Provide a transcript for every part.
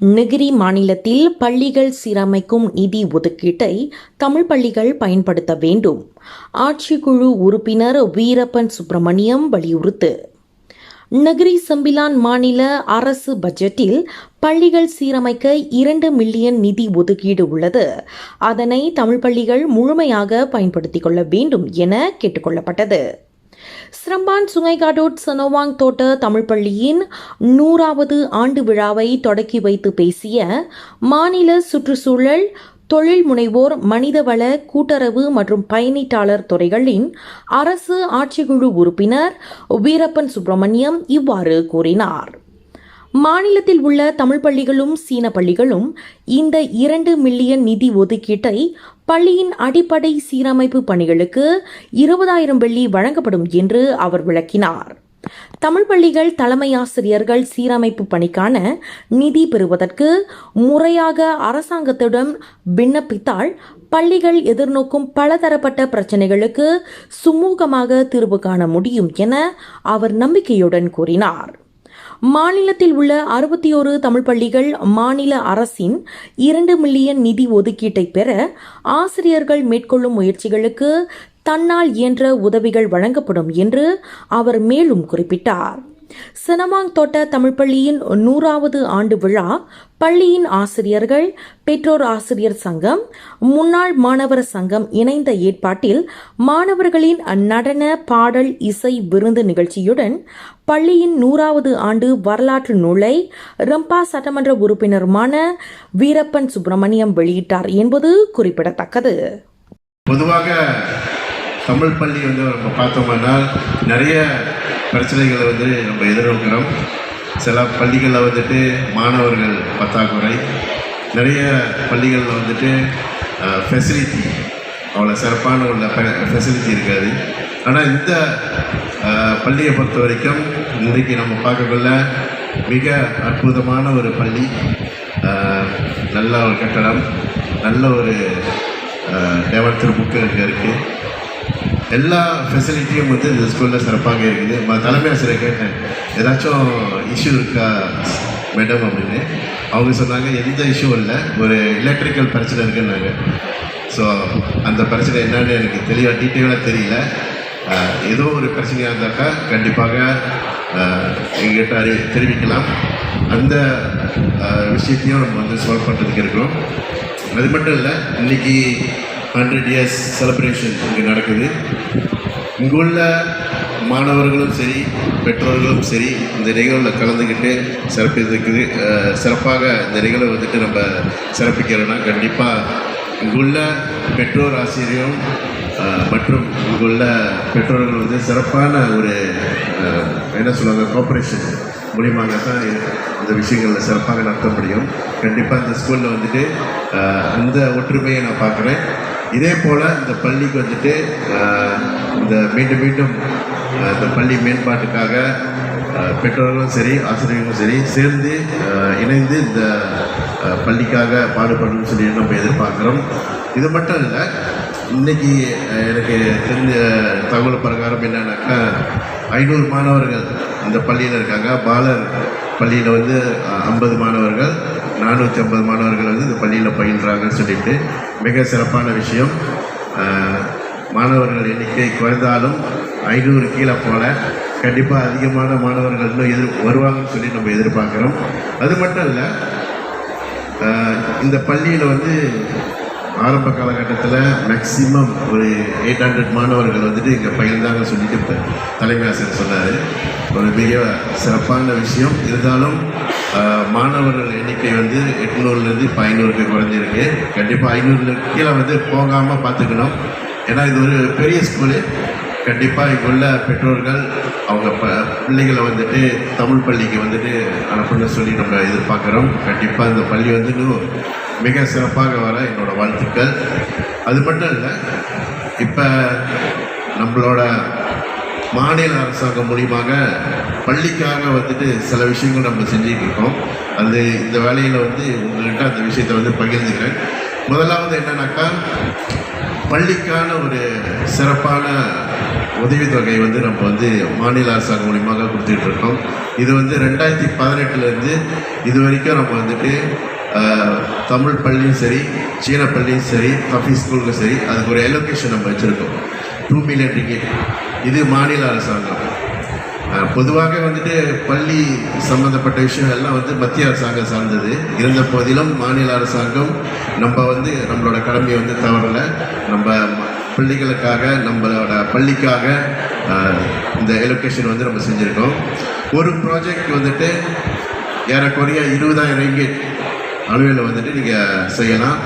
Negeri மாநிலத்தில் பள்ளிகள் சீரமைக்கும் நிதி ஒதுக்கீட்டை தமிழ் பள்ளிகள் பயன்படுத்த வேண்டும். ஆட்சிக்குழு உறுப்பினர் வீரப்பன் சுப்பிரமணியம் வலியுறுத்து. நகரி சம்பிலான் மாநில அரசு பட்ஜெட்டில் பள்ளிகள் சீரமைக்க இரண்டு மில்லியன் நிதி ஒதுக்கீடு உள்ளது. அதனை தமிழ் பள்ளிகள் முழுமையாக பயன்படுத்திக் கொள்ள வேண்டும் என கேட்டுக்கொள்ளப்பட்டது சிரம்பான் சுங்கைகாடோட் சனோவாங் தோட்ட தமிழ் பள்ளியின் நூறாவது ஆண்டு விழாவை தொடக்கி வைத்து பேசிய மாநில சுற்றுச்சூழல் தொழில் முனைவோர் மனிதவள கூட்டுறவு மற்றும் பயணீட்டாளர் துறைகளின் அரசு ஆட்சிக்குழு உறுப்பினர் வீரப்பன் சுப்பிரமணியம் இவ்வாறு கூறினார். மாநிலத்தில் உள்ள தமிழ் பள்ளிகளும் சீன பள்ளிகளும் இந்த இரண்டு மில்லியன் நிதி ஒதுக்கீட்டை பள்ளியின் அடிப்படை சீரமைப்பு பணிகளுக்கு இருபதாயிரம் வெள்ளி வழங்கப்படும் என்று அவர் விளக்கினார். தமிழ் பள்ளிகள் தலைமை ஆசிரியர்கள் சீரமைப்பு பணிக்கான நிதி பெறுவதற்கு முறையாக அரசாங்கத்திடம் விண்ணப்பித்தால் பள்ளிகள் எதிர்நோக்கும் பலதரப்பட்ட பிரச்சினைகளுக்கு சுமூகமாக தீர்வு காண முடியும் என அவர் நம்பிக்கையுடன் கூறினார். மாநிலத்தில் உள்ள அறுபத்தி ஒரு தமிழ் பள்ளிகள் மாநில அரசின் இரண்டு மில்லியன் நிதி ஒதுக்கீட்டை பெற ஆசிரியர்கள் மேற்கொள்ளும் முயற்சிகளுக்கு தன்னால் இயன்ற உதவிகள் வழங்கப்படும் என்று அவர் மேலும் குறிப்பிட்டார். சினமாங் தோட்ட தமிழ் பள்ளியின் நூறாவது ஆண்டு விழா பள்ளியின் ஆசிரியர்கள் பெற்றோர் ஆசிரியர் சங்கம் முன்னாள் மாணவர் சங்கம் இணைந்த ஏற்பாட்டில் மாணவர்களின் நடன பாடல் இசை விருந்து நிகழ்ச்சியுடன் பள்ளியின் நூறாவது ஆண்டு வரலாற்று நூலை ரம்பா சட்டமன்ற உறுப்பினருமான வீரப்பன் சுப்பிரமணியம் வெளியிட்டார் என்பது குறிப்பிடத்தக்கது. பொதுவாக தமிழ் பள்ளி வந்து நம்ம பார்த்தோம்னா நிறைய பிரச்சனைகளை வந்து நம்ம எதிர்நோக்கிறோம். சில பள்ளிகளில் வந்துட்டு மாணவர்கள் பற்றாக்குறை. நிறைய பள்ளிகளில் வந்துட்டு ஃபெசிலிட்டி அவ்வளோ சிறப்பான உள்ள ஃபெசிலிட்டி இருக்காது. ஆனால் இந்த பள்ளியை பொறுத்த வரைக்கும் இன்றைக்கி நம்ம பார்க்கக்குள்ள மிக அற்புதமான ஒரு பள்ளி. நல்ல ஒரு கட்டடம். நல்ல ஒரு டெவலப்டர் புக்கு இங்கே இருக்குது எல்லா ஃபெசிலிட்டியும் வந்து இந்த ஸ்கூலில் சிறப்பாக இருக்குது. ம- தலைமை ஆசிரியர் கேட்டேன் ஏதாச்சும் இஷ்யூ இருக்கா மேடம் அப்படின்னு. அவங்க சொன்னாங்க எந்த இஷ்யூ இல்லை. ஒரு எலக்ட்ரிக்கல் பிரச்சனை இருக்குன்னாங்க. ஸோ அந்த பிரச்சனை என்னன்னு எனக்கு தெளிவாக டீட்டெயிலாக தெரியல. ஏதோ ஒரு பிரச்சனையாக இருந்தாக்கா கண்டிப்பாக எங்கிட்ட அறி தெரிவிக்கலாம். அந்த விஷயத்தையும் நம்ம வந்து சால்வ் பண்ணுறதுக்கு இருக்கிறோம். அது மட்டும் இல்லை இன்றைக்கி ஹண்ட்ரட் இயர்ஸ் செலிப்ரேஷன் இங்கே நடக்குது. இங்குள்ள உள்ள மாணவர்களும் சரி பெற்றோர்களும் சரி இந்த நிகழ்வில் கலந்துக்கிட்டு சிறப்பிக்கிறதுக்கு சிறப்பாக இந்த நிகழ்வை வந்துட்டு நம்ம சிறப்பிக்கிறோன்னா கண்டிப்பாக இங்குள்ள பெற்றோர் ஆசிரியரும் மற்றும் இங்குள்ள பெற்றோர்கள் வந்து சிறப்பான ஒரு என்ன சொல்லுவாங்க கோஆப்ரேஷன் மூலியமாக தான் இந்த விஷயங்களில் சிறப்பாக நடத்த முடியும். கண்டிப்பாக இந்த ஸ்கூலில் வந்துட்டு இந்த அந்த ஒற்றுமையை நான் பார்க்குறேன். இதே போல் இந்த பள்ளிக்கு வந்துட்டு இந்த மீண்டும் மீண்டும் இந்த பள்ளி மேம்பாட்டுக்காக பெற்றோர்களும் சரி ஆசிரியர்களும் சரி சேர்ந்து இணைந்து இந்த பள்ளிக்காக பாடுபடணும்னு சொல்லி நம்ம எதிர்பார்க்குறோம். இது மட்டும் இல்லை இன்றைக்கி எனக்கு தெரிஞ்ச தகவல் பிரகாரம் என்னன்னாக்கா ஐநூறு மாணவர்கள் இந்த பள்ளியில் இருக்காங்க. பாலர் பள்ளியில் வந்து ஐம்பது மாணவர்கள். நானூற்றி ஐம்பது மாணவர்கள் வந்து இந்த பள்ளியில் பயின்றாங்கன்னு சொல்லிட்டு மிக சிறப்பான விஷயம். மாணவர்கள் எண்ணிக்கை குறைந்தாலும் ஐநூறு கீழே போல கண்டிப்பாக அதிகமான மாணவர்கள் இன்னும் எதிர் வருவாங்கன்னு சொல்லி நம்ம எதிர்பார்க்குறோம். அது மட்டும் இல்லை இந்த பள்ளியில் வந்து ஆரம்ப காலகட்டத்தில் மேக்சிமம் ஒரு எயிட் ஹண்ட்ரட் மாணவர்கள் வந்துட்டு இங்கே பயிர்ந்தாங்க சொல்லிட்டு தலைமை ஆசிரியர் சொன்னார். ஒரு மிக சிறப்பான விஷயம். இருந்தாலும் மாணவர்கள் எண்ணிக்கை வந்து எட்நூறுலேருந்து இப்போ ஐநூறுக்கு குறைஞ்சிருக்கு. கண்டிப்பாக ஐநூறு கீழே வந்து போகாமல் பார்த்துக்கணும். ஏன்னா இது ஒரு பெரிய ஸ்கூலு கண்டிப்பாக இங்கே உள்ள பெற்றோர்கள் அவங்க ப பிள்ளைகளை வந்துட்டு தமிழ் பள்ளிக்கு வந்துட்டு அனுப்பணும்னு சொல்லி நம்ம எதிர்பார்க்குறோம். கண்டிப்பாக இந்த பள்ளி வந்து மிக சிறப்பாக வர என்னோடய வாழ்த்துக்கள். அது மட்டும் இல்லை இப்போ நம்மளோட மாநில அரசாங்கம் மூலியமாக பள்ளிக்காக வந்துட்டு சில விஷயங்கள் நம்ம செஞ்சுட்டு இருக்கோம் அது இந்த வேலையில் வந்து உங்கள்கிட்ட அந்த விஷயத்தை வந்து பகிர்ந்துக்கிறேன். முதலாவது என்னன்னாக்கா பள்ளிக்கான ஒரு சிறப்பான உதவித்தொகை வந்து நம்ம வந்து மாநில அரசாங்கம் மூலியமாக கொடுத்துட்டு இருக்கோம் இது வந்து ரெண்டாயிரத்தி பதினெட்டுலேருந்து இது வரைக்கும் நம்ம வந்துட்டு தமிழ் பள்ளியும் சரி சீன பள்ளியும் சரி தஃபி ஸ்கூலுக்கும் சரி அதுக்கு ஒரு எலோகேஷன் நம்ம வச்சுருக்கோம். டூ மில்லியன் டிக்கெட் இது மாநில அரசாங்கம். பொதுவாக வந்துட்டு பள்ளி சம்பந்தப்பட்ட விஷயங்கள்லாம் வந்து மத்திய அரசாங்கம் சார்ந்தது. இருந்த போதிலும் மாநில அரசாங்கம் நம்ம வந்து நம்மளோட கடமையை வந்து தவறலை. நம்ம பிள்ளைகளுக்காக நம்மளோட பள்ளிக்காக இந்த எலோகேஷன் வந்து நம்ம செஞ்சுருக்கோம். ஒரு ப்ராஜெக்ட் வந்துட்டு ஏறக்குறைய இருபதாயிரம் ரிங்கெட் அளவில் வந்துட்டு நீங்கள் செய்யலாம்.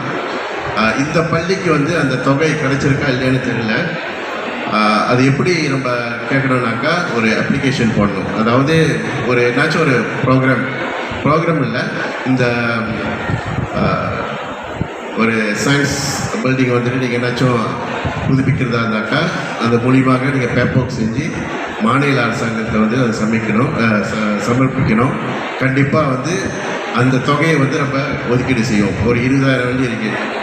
இந்த பள்ளிக்கு வந்து அந்த தொகை கிடைச்சிருக்கா இல்லைன்னு தெரியல. அது எப்படி நம்ம கேட்கணுன்னாக்கா ஒரு அப்ளிகேஷன் போடணும். அதாவது ஒரு என்னாச்சும் ஒரு ப்ரோக்ராம் ப்ரோக்ராம் இல்லை இந்த ஒரு சயின்ஸ் பில்டிங் வந்துட்டு நீங்கள் என்னாச்சும் புதுப்பிக்கிறதா இருந்தாக்கா அந்த மூலியமாக நீங்கள் பேப்பர் செஞ்சு மாநில அரசாங்கத்தை வந்து அதை சமைக்கணும் ச- சமர்ப்பிக்கணும். கண்டிப்பாக வந்து அந்த தொகையை வந்து நம்ம ஒதுக்கீடு செய்வோம். ஒரு இருபதாயிரம் வண்டி இருக்குது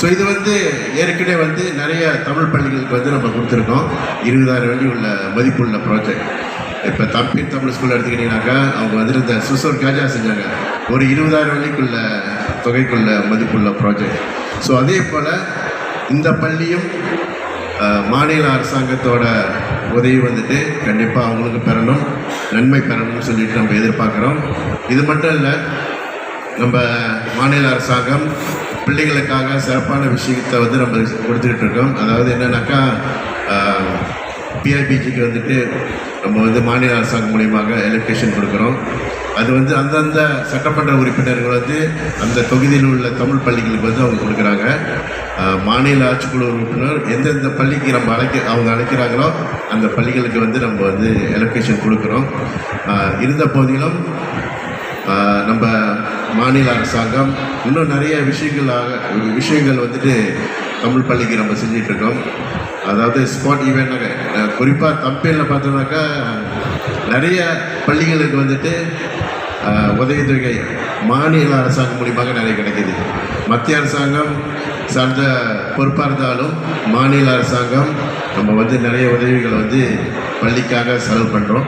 ஸோ இது வந்து ஏற்கனவே வந்து நிறைய தமிழ் பள்ளிகளுக்கு வந்து நம்ம கொடுத்துருக்கோம். இருபதாயிரம் வழி உள்ள மதிப்புள்ள ப்ராஜெக்ட் இப்போ தம்பின் தமிழ் ஸ்கூல் எடுத்துக்கிட்டிங்கனாக்கா அவங்க வந்து இந்த சுசோர் காஜா செஞ்சாங்க. ஒரு இருபதாயிரம் வழிக்குள்ள தொகைக்குள்ள மதிப்புள்ள ப்ராஜெக்ட் ஸோ அதே போல் இந்த பள்ளியும் மாநில அரசாங்கத்தோட உதவி வந்துட்டு கண்டிப்பாக அவங்களுக்கு பெறணும். நன்மை பெறணும்னு சொல்லிட்டு நம்ம எதிர்பார்க்குறோம். இது மட்டும் இல்லை நம்ம மாநில அரசாங்கம் பிள்ளைகளுக்காக சிறப்பான விஷயத்தை வந்து நம்ம கொடுத்துக்கிட்டு இருக்கோம். அதாவது என்னன்னாக்கா பிஐபிஜிக்கு வந்துட்டு நம்ம வந்து மாநில அரசாங்கம் மூலியமாக எலக்ட்ரிஷன் கொடுக்குறோம். அது வந்து அந்தந்த சட்டமன்ற உறுப்பினர்கள் வந்து அந்த தொகுதியில் உள்ள தமிழ் பள்ளிகளுக்கு வந்து அவங்க கொடுக்குறாங்க. மாநில ஆட்சிக்குழு உறுப்பினர் எந்தெந்த பள்ளிக்கு நம்ம அழைக்க அவங்க அழைக்கிறாங்களோ அந்த பள்ளிகளுக்கு வந்து நம்ம வந்து எலக்ட்ரிஷன் கொடுக்குறோம். இருந்த போதிலும் நம்ம மாநில அரசாங்கம் இன்னும் நிறைய விஷயங்களாக விஷயங்கள் வந்துட்டு தமிழ் பள்ளிக்கு நம்ம செஞ்சிட்டு இருக்கோம் அதாவது ஸ்பாட் ஈவெண்ட் குறிப்பாக தம்பேலில் பார்த்தோம்னாக்கா நிறைய பள்ளிகளுக்கு வந்துட்டு உதவித்தொகை மாநில அரசாங்கம் மூலியமாக நிறைய கிடைக்குது. மத்திய அரசாங்கம் சார்ந்த பொறுப்பாக இருந்தாலும் மாநில அரசாங்கம் நம்ம வந்து நிறைய உதவிகளை வந்து பள்ளிக்காக செலவு பண்ணுறோம்